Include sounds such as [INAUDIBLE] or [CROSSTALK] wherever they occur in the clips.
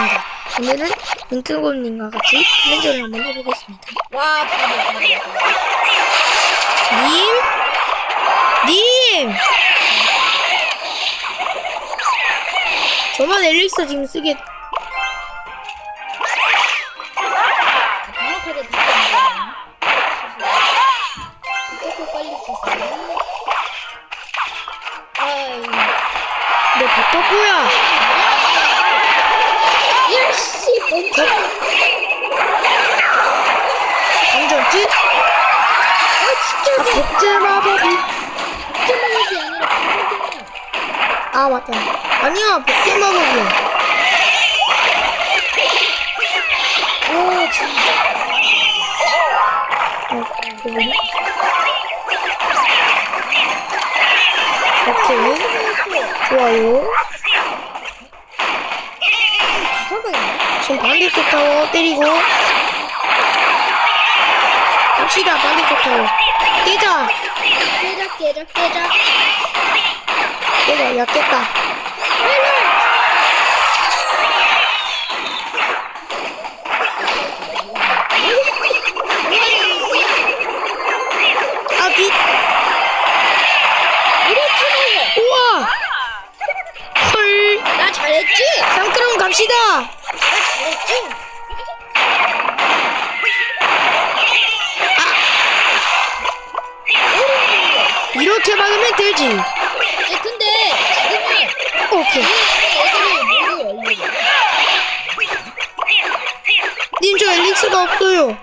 반갑습니다. 오늘은 윙크골님과 같이 플랜저를 한번 해보겠습니다. 와, 님! 님! 저만 엘릭서 지금 쓰게. 아이, 내 버터구야! 멈춰. 안전지? 아, 진짜. 아, 복제 마법이. 진짜 마법이 아니라 바보구나. 아, 맞다. 아니야, 복제 마법이야. 오, 진짜. 어, 그거니? 오케이. 좋아요. 주사가 있네. 지금 반대쪽 타워 때리고 갑시다 반대쪽 타워 깨작, 깨작. 깨자 야 깼다 아기 이렇게 우와 헐 나 잘했지? 상크럼 갑시다? 이렇게 막으면 되지. 예, 근데 지금은 오케이. 애들이 모두 열리고. 님저 엘릭스가 없어요.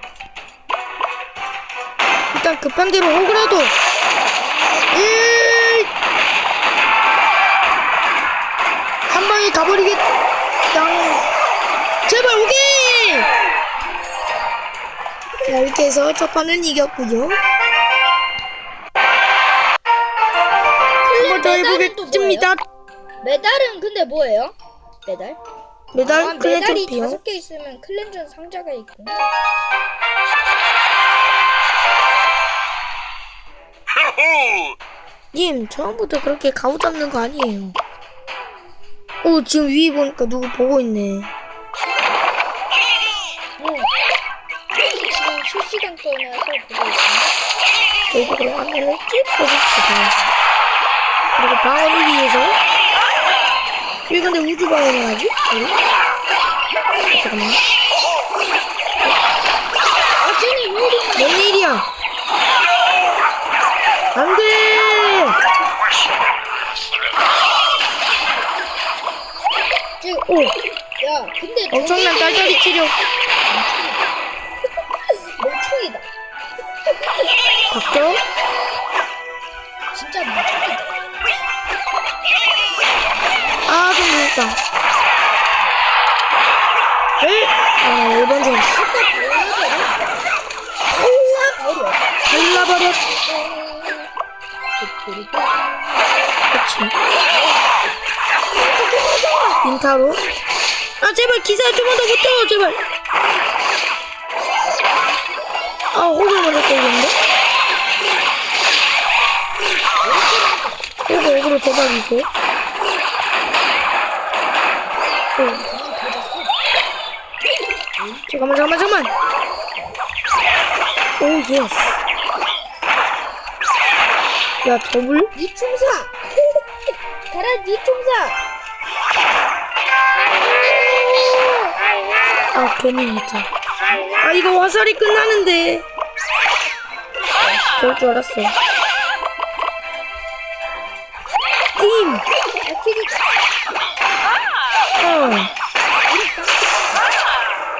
일단 급한 대로 호그라도 이렇게 해서 첫 판은 이겼고요 한번 더 해보겠습니다 메달은 근데 뭐예요? 메달? 메달 아, 클랜 메달이 트로피요 다섯 개 있으면 클렌전 상자가 있고. 님 처음부터 그렇게 가오 잡는 거 아니에요 오 지금 위에 보니까 누구 보고 있네 실시간 꺼내서 보고 있습니다. 그럼 화면을 쭉 써줍시다. 그리고 방어를 위해서 왜 근데 우주 방어를 하지? 우리? 아, 잠깐만. 아 쟤네 왜 이리 뭔 일이야? 안 돼! 오! 야 근데 엄청난 딸딸이 치료. 진짜 멍청이다. 아, 좀 무섭다. 에? 아, 1번 좀 어려. 잘라버렸. 그치. 인타로. 아, 제발 기사 좀만 더 붙여, 제발. 호글을 대박이고. 오. 잠깐만, 잠깐만, 잠깐만. 오, 예스. 야, 더블? 니 충사. [LAUGHS] 가라 니 충사. 아, 괜히 있다. 아, 이거 화살이 끝나는데. 그럴 줄 알았어. 어,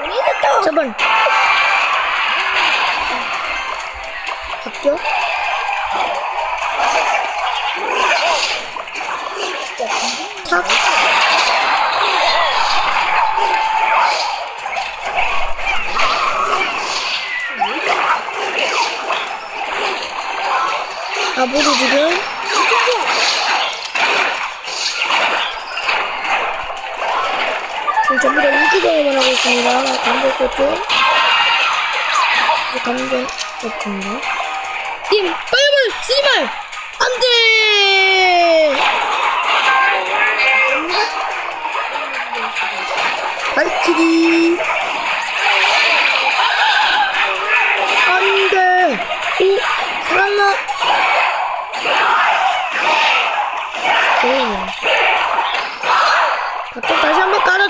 이겼다. 제발. 합격? 탁. 아, 모두 지금 지금 전부 다 우주방어만 하고 있습니다. 감독 거죠? 감독 거입니다. 팀, 빨리 쓰지 말! 안 돼! 발키리. 안 돼. 오, 살았나? 오. 갑자기 다시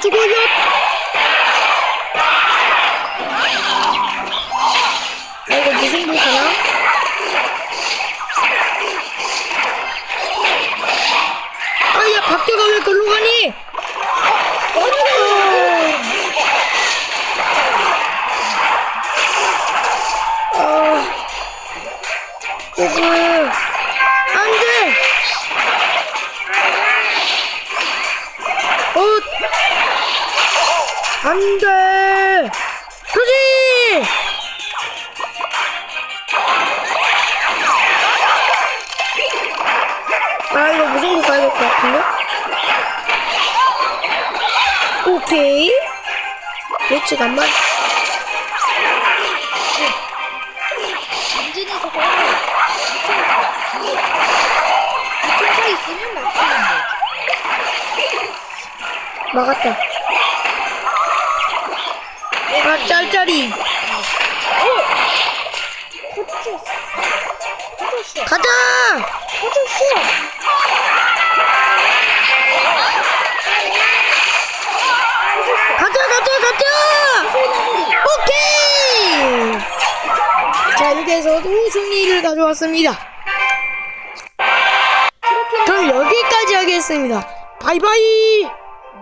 한번 깔아주고요. 안 돼! 그지! 아, 이거 무슨 거 가야 될 것 같은데? 오케이. 예측 안 맞. 전진해서 그러면 2천 차 있으면 막히는데. 막았다. 아, 짤짤이. 가자! 가자, 가자, 가자! 오케이! 자, 이렇게 해서 또 승리를 가져왔습니다. 그럼 여기까지 하겠습니다. 바이바이!